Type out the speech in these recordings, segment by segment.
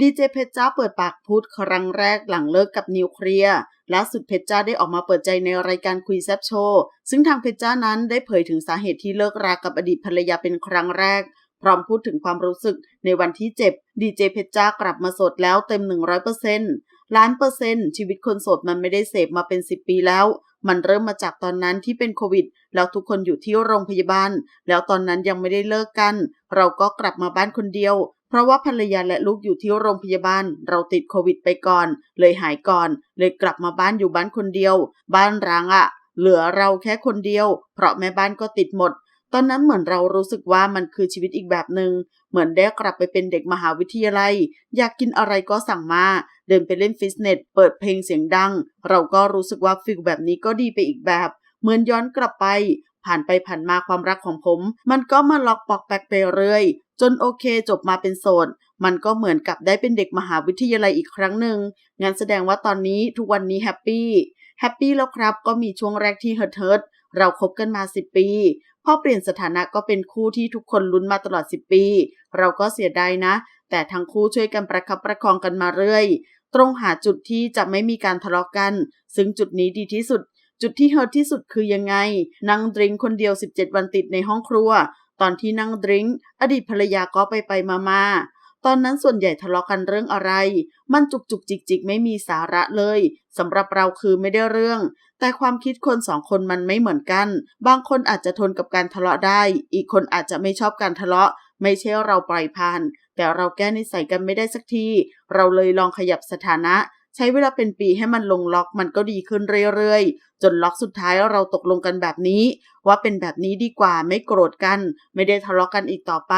ดีเจเพชรจ้าเปิดปากพูดครั้งแรกหลังเลิกกับนิวเคลียร์ล่าสุดเพชรจ้าได้ออกมาเปิดใจในรายการคุยแซบโชว์ ซึ่งทางเพชรจ้านั้นได้เผยถึงสาเหตุที่เลิกรากับอดีตภรรยาเป็นครั้งแรก พร้อมพูดถึงความรู้สึกในวันที่เจ็บ ดีเจเพชรจ้ากลับมาสดแล้วเต็ม 100%ล้านเปอร์เซ็นต์ชีวิตคนโสดมันไม่ได้เสพมาเป็น 10 ปีแล้วมันเริ่มมาจากตอนนั้นที่เป็นโควิด แล้วทุกคนอยู่ที่โรงพยาบาล แล้วตอนนั้นยังไม่ได้เลิกกัน เราก็กลับมาบ้านคนเดียว เพราะว่าภรรยาและลูกอยู่ที่โรงพยาบาล เราติดโควิดไปก่อน เลยหายก่อน เลยกลับมาบ้านอยู่บ้านคนเดียว บ้านร้างอะ่ะ เหลือเราแค่คนเดียว เพราะแม่บ้านก็ติดหมด ตอนนั้นเหมือนเรารู้สึกว่ามันคือชีวิตอีกแบบหนึง่งเหมือนได้กลับไปเป็นเด็กมหาวิทยาลัย อยากกินอะไรก็สั่งมา เดินไปเล่นฟิตเนส เปิดเพลงเสียงดัง เราก็รู้สึกว่าฟิลแบบนี้ก็ดีไปอีกแบบ เหมือนย้อนกลับไปผ่านไปผ่านมาความรักของผม มันก็มาล็อกปอกแปกไปเรื่อย จนโอเคจบมาเป็นโสดมันก็เหมือนกับได้เป็นเด็กมหาวิทยาลัยอีกครั้งหนึ่งงั้นแสดงว่าตอนนี้ทุกวันนี้แฮปปี้ แฮปปี้แล้วครับก็มีช่วงแรกที่เฮิร์ทเฮิร์ทเราคบกันมา 10 ปี พอเปลี่ยนสถานะก็เป็นคู่ที่ทุกคนลุ้นมาตลอด 10 ปี เราก็เสียดายนะ แต่ทั้งคู่ช่วยกันประคับประคองกันมาเรื่อย ตรงหาจุดที่จะไม่มีการทะเลาะกัน ซึ่งจุดนี้ดีที่สุด จุดที่เฮิร์ทที่สุดคือยังไง นั่งดริงคนเดียว 17 วันติดในห้องครัว ตอนที่นั่งดริงอดีตภรรยาก็ไปไปมามาตอนนั้นส่วนใหญ่ทะเลาะกันเรื่องอะไร มันจุกจุกจิกจิกไม่มีสาระเลยสำหรับเราคือไม่ได้เรื่อง แต่ความคิดคนสองคนมันไม่เหมือนกัน บางคนอาจจะทนกับการทะเลาะได้ อีกคนอาจจะไม่ชอบการทะเลาะ ไม่ใช่เราปล่อยผ่าน แต่เราแก้นิสัยกันไม่ได้สักที เราเลยลองขยับสถานะ ใช้เวลาเป็นปีให้มันลงล็อกมันก็ดีขึ้นเรื่อยๆ จนล็อกสุดท้ายเราตกลงกันแบบนี้ ว่าเป็นแบบนี้ดีกว่าไม่โกรธกัน ไม่ได้ทะเลาะกันอีกต่อไป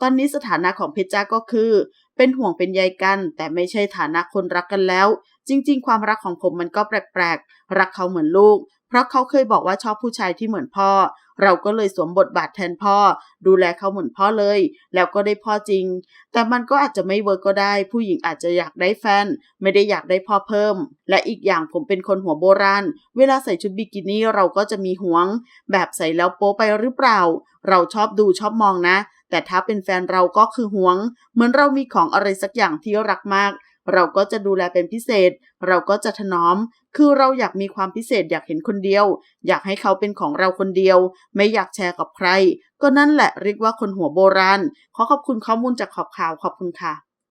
ตอนนี้สถานะของเพชรจ้าก็คือ เป็นห่วงเป็นใยกัน แต่ไม่ใช่ฐานะคนรักกันแล้ว จริง ๆ ความรักของผมมันก็แปลกๆ รักเขาเหมือนลูก เพราะเขาเคยบอกว่าชอบผู้ชายที่เหมือนพ่อ เราก็เลยสวมบทบาทแทนพ่อ ดูแลเขาเหมือนพ่อเลย แล้วก็ได้พ่อจริง แต่มันก็อาจจะไม่เวิร์กก็ได้ ผู้หญิงอาจจะอยากได้แฟน ไม่ได้อยากได้พ่อเพิ่ม และอีกอย่างผมเป็นคนหัวโบราณ เวลาใส่ชุดบิกินี่เราก็จะมีห่วง แบบใส่แล้วโป๊ไปหรือเปล่า เราชอบดูชอบมองนะ แต่ถ้าเป็นแฟนเราก็คือห่วง เหมือนเรามีของอะไรสักอย่างที่รักมาก เราก็จะดูแลเป็นพิเศษ เราก็จะถนอม คือเราอยากมีความพิเศษอยากเห็นคนเดียว อยากให้เขาเป็นของเราคนเดียว ไม่อยากแชร์กับใคร ก็นั่นแหละเรียกว่าคนหัวโบราณ ขอขอบคุณข้อมูลจากขอบข่าวขอบคุณค่ะ